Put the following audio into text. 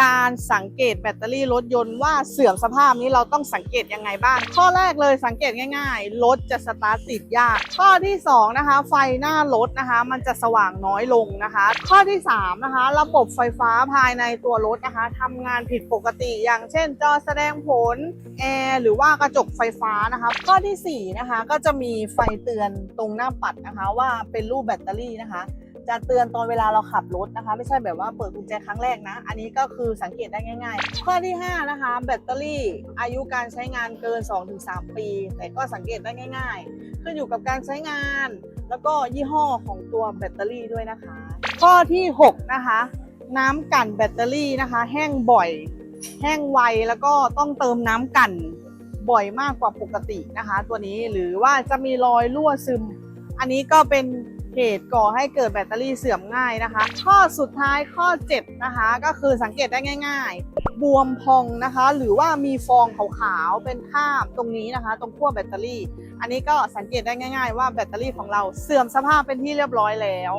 การสังเกตแบตเตอรี่รถยนต์ว่าเสื่อมสภาพนี้เราต้องสังเกตยังไงบ้าง ข้อแรกเลยสังเกตง่ายๆ รถจะสตาร์ทติดยาก ข้อที่สองนะคะไฟหน้ารถนะคะ มันจะสว่างน้อยลงนะคะ ข้อที่สามนะคะระบบไฟฟ้าภายในตัวรถนะคะทำงานผิดปกติ อย่างเช่น จอแสดงผลแอร์หรือว่ากระจกไฟฟ้านะคะข้อที่สี่นะคะก็จะมีไฟเตือนตรงหน้าปัดนะคะว่าเป็นรูปแบตเตอรี่นะคะ จะเตือนตอนเวลาเราขับรถนะคะ ไม่ใช่แบบว่าเปิดกุญแจครั้งแรกนะ อันนี้ก็คือสังเกตได้ง่าย ๆ ข้อที่ 5 นะคะ แบตเตอรี่อายุการใช้งานเกิน 2-3 ปี แต่ก็สังเกตได้ง่ายๆขึ้นอยู่กับการใช้งาน แล้วก็ยี่ห้อของตัวแบตเตอรี่ด้วยนะคะ ข้อที่ 6 นะคะ น้ำกั่นแบตเตอรี่นะคะ แห้งบ่อย แห้งไวแล้วก็ต้องเติมน้ำกั่นบ่อยมากกว่าปกตินะคะ ตัวนี้หรือว่าจะมีรอยรั่วซึม อันนี้ก็เป็น เหตุก่อให้เกิดแบตเตอรี่เสื่อมง่ายนะคะ ข้อสุดท้ายข้อ 7 นะคะ ก็คือสังเกตได้ง่าย ๆ บวมพองนะคะ หรือว่ามีฟองขาวๆเป็นคราบตรงนี้นะคะ ตรงขั้วแบตเตอรี่ อันนี้ก็สังเกตได้ง่าย ๆ ว่าแบตเตอรี่ของเราเสื่อมสภาพเป็นที่เรียบร้อยแล้ว